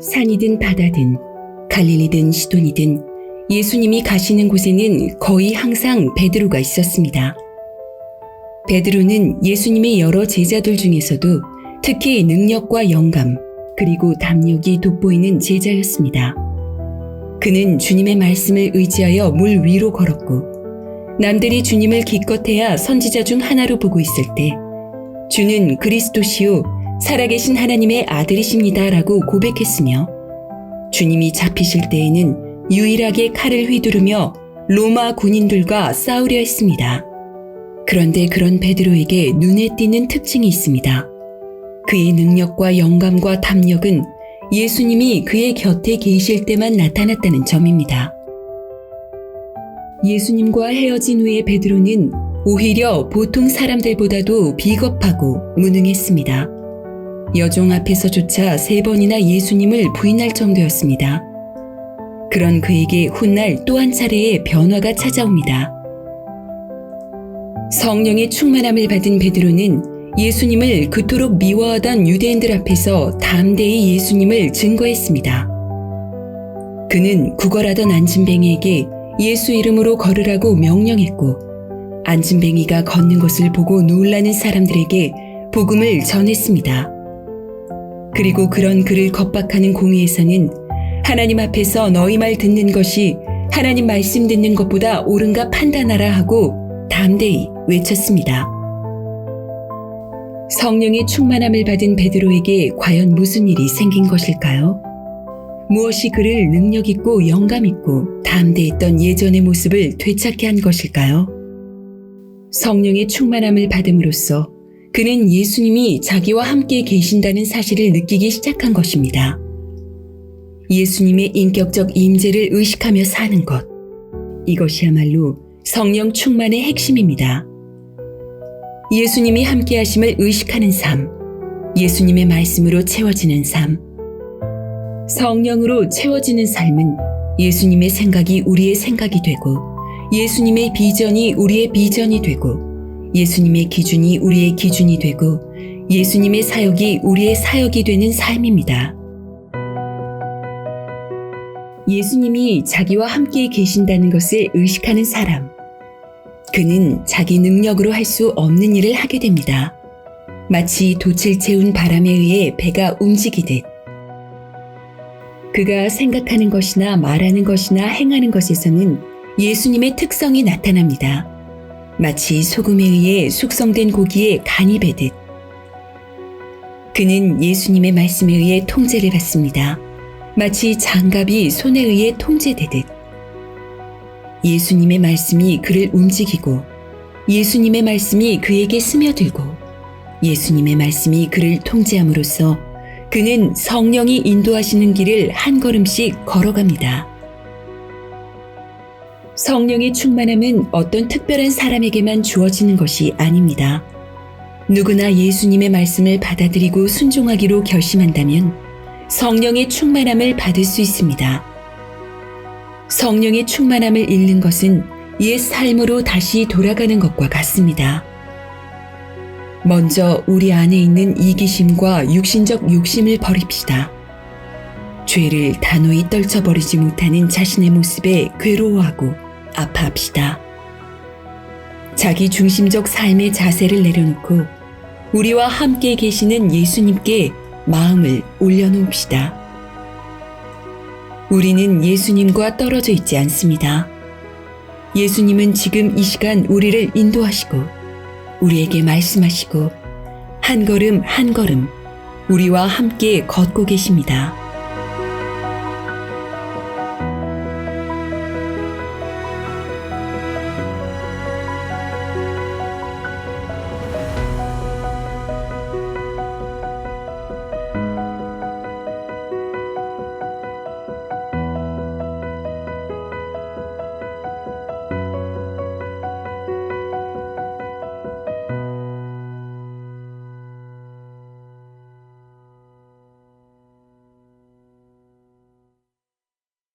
산이든 바다든 갈릴리든 시돈이든 예수님이 가시는 곳에는 거의 항상 베드로가 있었습니다. 베드로는 예수님의 여러 제자들 중에서도 특히 능력과 영감 그리고 담력이 돋보이는 제자였습니다. 그는 주님의 말씀을 의지하여 물 위로 걸었고 남들이 주님을 기껏해야 선지자 중 하나로 보고 있을 때 주는 그리스도시요 살아계신 하나님의 아들이십니다라고 고백했으며 주님이 잡히실 때에는 유일하게 칼을 휘두르며 로마 군인들과 싸우려 했습니다. 그런데 그런 베드로에게 눈에 띄는 특징이 있습니다. 그의 능력과 영감과 담력은 예수님이 그의 곁에 계실 때만 나타났다는 점입니다. 예수님과 헤어진 후의 베드로는 오히려 보통 사람들보다도 비겁하고 무능했습니다. 여종 앞에서조차 세 번이나 예수님을 부인할 정도였습니다. 그런 그에게 훗날 또 한 차례의 변화가 찾아옵니다. 성령의 충만함을 받은 베드로는 예수님을 그토록 미워하던 유대인들 앞에서 담대히 예수님을 증거했습니다. 그는 구걸하던 안진뱅이에게 예수 이름으로 걸으라고 명령했고 안진뱅이가 걷는 것을 보고 놀라는 사람들에게 복음을 전했습니다. 그리고 그런 그를 겁박하는 공의에서는 하나님 앞에서 너희 말 듣는 것이 하나님 말씀 듣는 것보다 옳은가 판단하라 하고 담대히 외쳤습니다. 성령의 충만함을 받은 베드로에게 과연 무슨 일이 생긴 것일까요? 무엇이 그를 능력 있고 영감 있고 담대했던 예전의 모습을 되찾게 한 것일까요? 성령의 충만함을 받음으로써 그는 예수님이 자기와 함께 계신다는 사실을 느끼기 시작한 것입니다. 예수님의 인격적 임재를 의식하며 사는 것. 이것이야말로 성령 충만의 핵심입니다. 예수님이 함께 하심을 의식하는 삶. 예수님의 말씀으로 채워지는 삶. 성령으로 채워지는 삶은 예수님의 생각이 우리의 생각이 되고 예수님의 비전이 우리의 비전이 되고 예수님의 기준이 우리의 기준이 되고 예수님의 사역이 우리의 사역이 되는 삶입니다. 예수님이 자기와 함께 계신다는 것을 의식하는 사람. 그는 자기 능력으로 할 수 없는 일을 하게 됩니다. 마치 돛을 채운 바람에 의해 배가 움직이듯. 그가 생각하는 것이나 말하는 것이나 행하는 것에서는 예수님의 특성이 나타납니다. 마치 소금에 의해 숙성된 고기에 간이 배듯. 그는 예수님의 말씀에 의해 통제를 받습니다. 마치 장갑이 손에 의해 통제되듯. 예수님의 말씀이 그를 움직이고 예수님의 말씀이 그에게 스며들고 예수님의 말씀이 그를 통제함으로써 그는 성령이 인도하시는 길을 한 걸음씩 걸어갑니다. 성령의 충만함은 어떤 특별한 사람에게만 주어지는 것이 아닙니다. 누구나 예수님의 말씀을 받아들이고 순종하기로 결심한다면 성령의 충만함을 받을 수 있습니다. 성령의 충만함을 잃는 것은 옛 삶으로 다시 돌아가는 것과 같습니다. 먼저 우리 안에 있는 이기심과 육신적 욕심을 버립시다. 죄를 단호히 떨쳐버리지 못하는 자신의 모습에 괴로워하고 아파합시다. 자기 중심적 삶의 자세를 내려놓고 우리와 함께 계시는 예수님께 마음을 올려놓읍시다. 우리는 예수님과 떨어져 있지 않습니다. 예수님은 지금 이 시간 우리를 인도하시고 우리에게 말씀하시고 한 걸음 한 걸음 우리와 함께 걷고 계십니다.